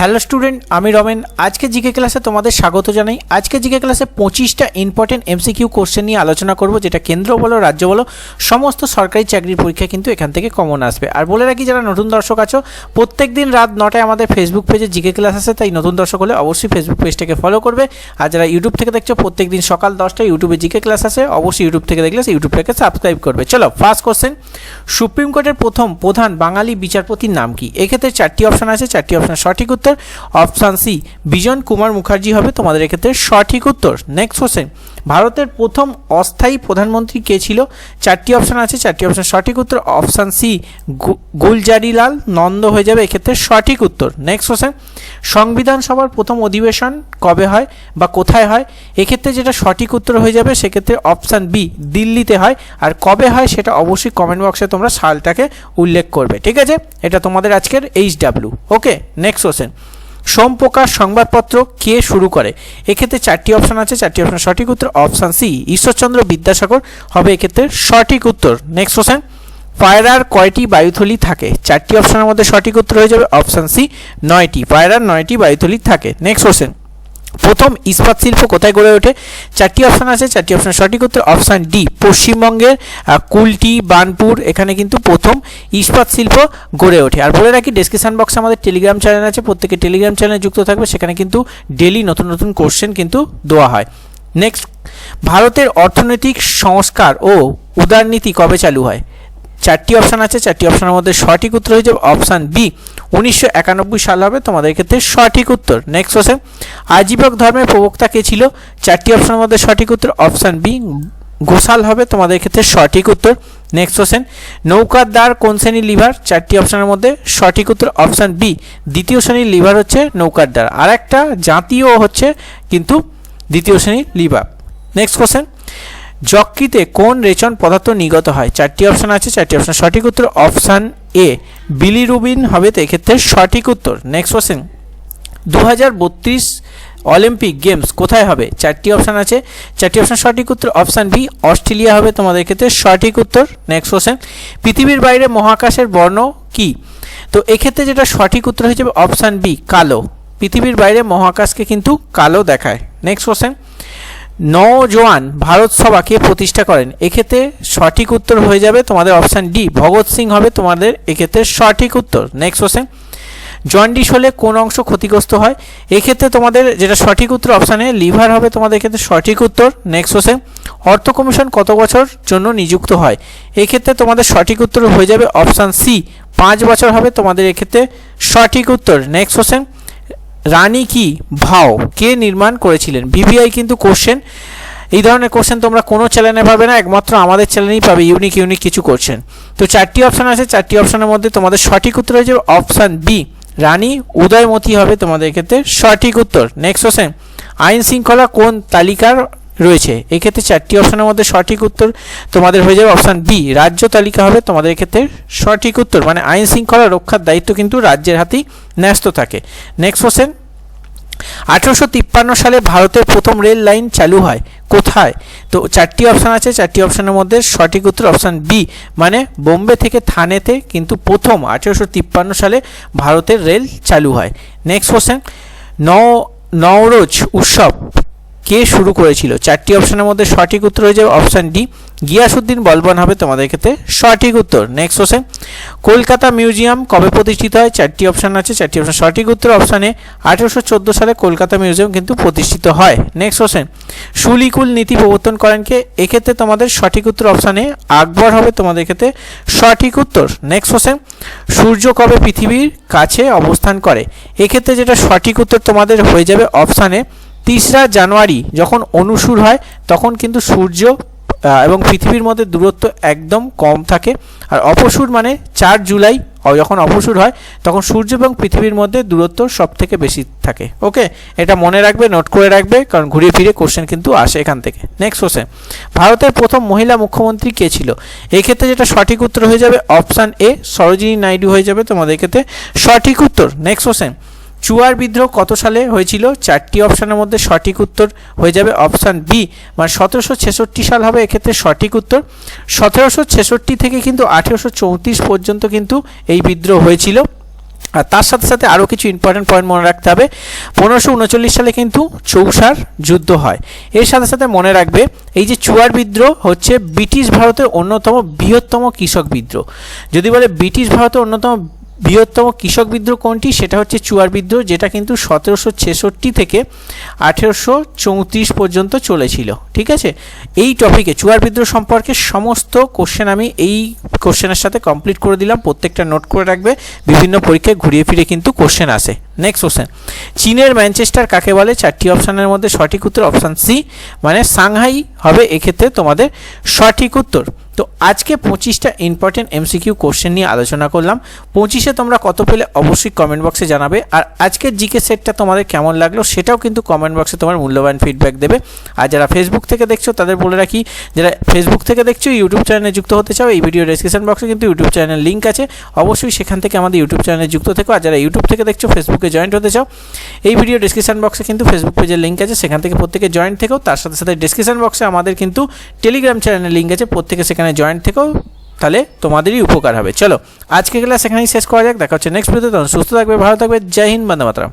Hello student আমি রমেন। আজকে GK ক্লাসে তোমাদের স্বাগত জানাই। আজকে জিকে ক্লাসে পঁচিশটা ইম্পর্টেন্ট এমসিকিউ কোশ্চেন নিয়ে আলোচনা করব, যেটা কেন্দ্র বলো, রাজ্য বলো, সমস্ত সরকারি চাকরির পরীক্ষা কিন্তু এখান থেকে কমন আসবে। আর বলে রাখি, যারা নতুন দর্শক আছো প্রত্যেক দিন রাত নটায় আমাদের ফেসবুক পেজে জিকে ক্লাস আছে, তাই নতুন দর্শক হলে অবশ্যই ফেসবুক পেজটাকে ফলো করবে। আর যারা ইউটিউব থেকে দেখছ প্রত্যেক দিন সকাল দশটায় ইউটিউবে জিকে ক্লাস আছে, অবশ্যই ইউটিউব থেকে দেখলে ইউটিউবটাকে সাবস্ক্রাইব করবে। চলো ফার্স্ট কোশ্চেন সুপ্রিম কোর্টের প্রথম প্রধান বাঙালি বিচারপতির নাম কি? এক্ষেত্রে চারটি অপশন আছে, চারটি অপশন সঠিক উত্তর। অপশান সি বিজন কুমার মুখার্জি হবে তোমাদের এক্ষেত্রে সঠিক উত্তর। নেক্সট কোশ্চেন ভারতের প্রথম অস্থায়ী প্রধানমন্ত্রী কে ছিল? চারটি অপশন আছে, চারটি অপশন সঠিক উত্তর অপশান সি গুলজারিলাল নন্দ হয়ে যাবে এক্ষেত্রে সঠিক উত্তর। নেক্সট কোশ্চেন সংবিধান সভার প্রথম অধিবেশন কবে হয় বা কোথায় হয়? এক্ষেত্রে যেটা সঠিক উত্তর হয়ে যাবে সেক্ষেত্রে অপশান বি দিল্লিতে হয়। আর কবে হয় সেটা অবশ্যই কমেন্ট বক্সে তোমরা সালটাকে উল্লেখ করবে। ঠিক আছে? এটা তোমাদের আজকের H W okay next question Somprakash সংবাদপত্র কে শুরু করে? এক্ষেত্রে চারটি অপশান আছে, চারটি অপশান সঠিক উত্তর অপশান সি ঈশ্বরচন্দ্র বিদ্যাসাগর। হবে এক্ষেত্রে সঠিক উত্তর। নেক্সট কোশ্চেন পায়রার কয়টি বায়ুথলি থাকে? চারটি অপশানের মধ্যে সঠিক উত্তর হয়ে যাবে অপশান সি নয়টি। পায়রার নয়টি বায়ুথলি থাকে। নেক্সট কোশ্চেন প্রথম ইস্পাত শিল্প কোথায় গড়ে ওঠে? চারটি অপশান আছে, চারটি অপশান সঠিক উত্তর অপশান ডি পশ্চিমবঙ্গের কুলটি, বানপুর, এখানে কিন্তু প্রথম ইস্পাত শিল্প গড়ে ওঠে। আর বলে রাখি ডেসক্রিপশন বক্সে আমাদের টেলিগ্রাম চ্যানেল আছে, প্রত্যেকে টেলিগ্রাম চ্যানেলে যুক্ত থাকবে, সেখানে কিন্তু ডেলি নতুন নতুন কোশ্চেন কিন্তু দেওয়া হয়। নেক্সট ভারতের অর্থনৈতিক সংস্কার ও উদারনীতি কবে চালু হয়? চারটি অপশান আছে, চারটি অপশানের মধ্যে সঠিক উত্তর হয়ে অপশান বি উনিশশো একানব্বই সাল হবে তোমাদের ক্ষেত্রে সঠিক উত্তর। নেক্সট কোশ্চেন আজীবক ধর্মের প্রবক্তা কে ছিল? চারটি অপশানের মধ্যে সঠিক উত্তর অপশান বি ঘোষাল হবে তোমাদের ক্ষেত্রে সঠিক উত্তর। নেক্সট কোশ্চেন নৌকার দ্বার কোন শ্রেণির লিভার? চারটি অপশানের মধ্যে সঠিক উত্তর অপশান বি দ্বিতীয় শ্রেণির লিভার হচ্ছে নৌকার দ্বার। আর একটা জাতীয় হচ্ছে কিন্তু দ্বিতীয় শ্রেণির লিভার। নেক্সট কোশ্চেন যকৃতে কোন রেচন পদার্থ নির্গত হয়? চারটি অপশান আছে, চারটি অপশান সঠিক উত্তর অপশান এ বিলিরুবিন হবে তো এক্ষেত্রে সঠিক উত্তর। নেক্সট কোশ্চেন দু হাজার বত্রিশ অলিম্পিক গেমস কোথায় হবে? চারটি অপশান আছে। চারটি অপশান সঠিক উত্তর অপশান বি অস্ট্রেলিয়া হবে তোমাদের ক্ষেত্রে সঠিক উত্তর। নেক্সট কোশ্চেন পৃথিবীর বাইরে মহাকাশের বর্ণ কি? তো এক্ষেত্রে যেটা সঠিক উত্তর হয়ে যাবে অপশান বি কালো। পৃথিবীর বাইরে মহাকাশকে কিন্তু কালো দেখায়। নেক্সট কোশ্চেন নওজোয়ান ভারত সভাকে প্রতিষ্ঠা করেন। এক্ষেত্রে সঠিক উত্তর হয়ে যাবে তোমাদের অপশান ডি ভগৎ সিং হবে তোমাদের এক্ষেত্রে সঠিক উত্তর। নেক্সট কোশ্চেন জন্ডিস হলে কোন অংশ ক্ষতিগ্রস্ত হয়? এক্ষেত্রে তোমাদের যেটা সঠিক উত্তর অপশানে লিভার হবে তোমাদের ক্ষেত্রে সঠিক উত্তর। নেক্সট কোশ্চেন অর্থ কমিশন কত বছর জন্য নিযুক্ত হয়? এক্ষেত্রে তোমাদের সঠিক উত্তর হয়ে যাবে অপশান সি পাঁচ বছর হবে তোমাদের এক্ষেত্রে সঠিক উত্তর। নেক্সট কোশ্চেন রানী কি? ভাও। কে নির্মাণ করেছিলেন? ভিভিআই কিন্তু কোশ্চেন এই ধরনের কোশ্চেন তোমরা কোনো চ্যানেলে পাবে না, একমাত্র আমাদের চ্যানেলেই পাবে। ইউনিক ইউনিক কিছু কোশ্চেন তো চারটি অপশান আছে। চারটি অপশানের মধ্যে তোমাদের সঠিক উত্তর হয়েছে অপশান বি রানী উদয়মতি হবে তোমাদের ক্ষেত্রে সঠিক উত্তর। নেক্সট কোশ্চেন আইন শৃঙ্খলা কোন তালিকার রয়েছে। এক্ষেত্রে চারটি অপশানের মধ্যে সঠিক উত্তর তোমাদের হয়ে যাবে অপশান বি, রাজ্য তালিকা হবে তোমাদের ক্ষেত্রে সঠিক উত্তর মানে আইন শৃঙ্খলা রক্ষার দায়িত্ব কিন্তু রাজ্যের হাতেই ন্যস্ত থাকে। নেক্সট কোশ্চেন আঠেরোশো তিপ্পান্ন সালে ভারতের প্রথম রেল লাইন চালু হয়, কোথায়? তো চারটি অপশান আছে, চারটি অপশানের মধ্যে সঠিক উত্তর অপশান বি মানে বোম্বে থেকে থানেতে কিন্তু প্রথম আঠেরোশো তিপ্পান্ন সালে ভারতের রেল চালু হয়। নেক্সট কোশ্চেন নও নওরোজ উৎসব কে শুরু করেছিল? চারটি অপশানের মধ্যে সঠিক উত্তর হয়ে যাবে অপশান ডি গিয়াসুদ্দিন বলবন হবে তোমাদের ক্ষেত্রে সঠিক উত্তর। নেক্সট কোশ্চেন কলকাতা মিউজিয়াম কবে প্রতিষ্ঠিত হয়? চারটি অপশান আছে, চারটি অপশান সঠিক উত্তর অপশানে আঠেরোশো চোদ্দ সালে কলকাতা মিউজিয়াম কিন্তু প্রতিষ্ঠিত হয়। নেক্সট কোশ্চেন সুলিকুল নীতি প্রবর্তন করেন কে? এক্ষেত্রে তোমাদের সঠিক উত্তর অপশানে আকবর হবে তোমাদের ক্ষেত্রে সঠিক উত্তর। নেক্সট কোশ্চেন সূর্য কবে পৃথিবীর কাছে অবস্থান করে? এক্ষেত্রে যেটা সঠিক উত্তর তোমাদের হয়ে যাবে অপশানে তিসরা জানুয়ারি যখন অনুসুর হয়, তখন কিন্তু সূর্য এবং পৃথিবীর মধ্যে দূরত্ব একদম কম থাকে। আর অপসুর মানে চার জুলাই যখন অপসুর হয়, তখন সূর্য এবং পৃথিবীর মধ্যে দূরত্ব সব থেকে বেশি থাকে। ওকে? এটা মনে রাখবে, নোট করে রাখবে, কারণ ঘুরিয়ে ফিরে কোশ্চেন কিন্তু আসে এখান থেকে। নেক্সট কোশ্চেন ভারতের প্রথম মহিলা মুখ্যমন্ত্রী কে ছিল? এক্ষেত্রে যেটা সঠিক উত্তর হয়ে যাবে অপশান এ সরোজিনী নাইডু হয়ে যাবে তোমাদের ক্ষেত্রে। সঠিক উত্তর। নেক্সট কোশ্চেন চুয়ার বিদ্রোহ কত সালে হয়েছিল? চারটি অপশানের মধ্যে সঠিক উত্তর হয়ে যাবে অপশান বি। মানে সতেরোশো ছেষট্টি সাল হবে, এক্ষেত্রে সঠিক উত্তর। সতেরোশো ছেষট্টি থেকে কিন্তু আঠেরোশো চৌত্রিশ পর্যন্ত কিন্তু এই বিদ্রোহ হয়েছিল। আর তার সাথে সাথে আরও কিছু ইম্পর্টেন্ট পয়েন্ট মনে রাখতে হবে। পনেরোশো উনচল্লিশ সালে কিন্তু চৌসার যুদ্ধ হয়। এর সাথে সাথে মনে রাখবে, এই যে চুয়ার বিদ্রোহ হচ্ছে ব্রিটিশ ভারতের অন্যতম বৃহত্তম কৃষক বিদ্রোহ। যদি বলে ব্রিটিশ ভারতের অন্যতম বৃহত্তম কৃষক বিদ্রোহ কোনটি? সেটা হচ্ছে চুয়ার বিদ্রোহ, যেটা কিন্তু সতেরোশো ছেষট্টি থেকে আঠেরোশো চৌত্রিশ পর্যন্ত চলেছিল। ঠিক আছে? এই টপিকে চুয়ার বিদ্রোহ সম্পর্কে সমস্ত কোশ্চেন আমি এই কোশ্চেনের সাথে কমপ্লিট করে দিলাম। প্রত্যেকটা নোট করে রাখবে। বিভিন্ন পরীক্ষায় ঘুরিয়ে ফিরে কিন্তু কোশ্চেন আসে। নেক্সট কোশ্চেন চীনের ম্যানচেস্টার কাকে বলে? চারটি অপশানের মধ্যে সঠিক উত্তর অপশান সি মানে সাংহাই হবে এক্ষেত্রে তোমাদের সঠিক উত্তর। তো আজকে পঁচিশটা ইম্পর্টেন্ট এমসিকিউ কোশ্চেন নিয়ে আলোচনা করলাম। পঁচিশে তোমরা কত পেলে অবশ্যই কমেন্ট বক্সে জানাবে। আর আজকের জিকে সেটটা তোমাদের কেমন লাগল সেটাও কিন্তু কমেন্ট বক্সে তোমার মূল্যবান ফিডব্যাক দেবে। আর যারা ফেসবুক থেকে দেখছ, তাদের বলে রাখি, যারা ফেসবুক থেকে দেখছ ইউটিউব চ্যানেলে যুক্ত হতে চাও, এই ভিডিও ডেসক্রিপশন বক্সে কিন্তু ইউটিউব চ্যানেল লিঙ্ক আছে। অবশ্যই সেখান থেকে আমাদের ইউটিউব চ্যানেলে যুক্ত থেকো। আর যারা ইউটিউব থেকে দেখছ ফেসবুকে জয়েন্ট হতে চাও, এই ভিডিও ডিসক্রিপশান বক্সে কিন্তু ফেসবুক পেজের লিঙ্ক আছে, সেখান থেকে প্রত্যেকে জয়েন্ট থেকেও তার সাথে সাথে ডিসক্রিপশান বক্সে আমাদের কিন্তু টেলিগ্রাম চ্যানেলের লিঙ্ক আছে, প্রত্যেকে সেখানে জয়েন্ট থেকেও তাহলে তোমাদেরই উপকার হবে। চলো আজকে ক্লাস এখানেই শেষ করা যাক, দেখা হচ্ছে নেক্সট ভিডিওতে সুস্থ থাকবে, ভালো থাকবে, জয় হিন্দ, বন্দে মাতরম।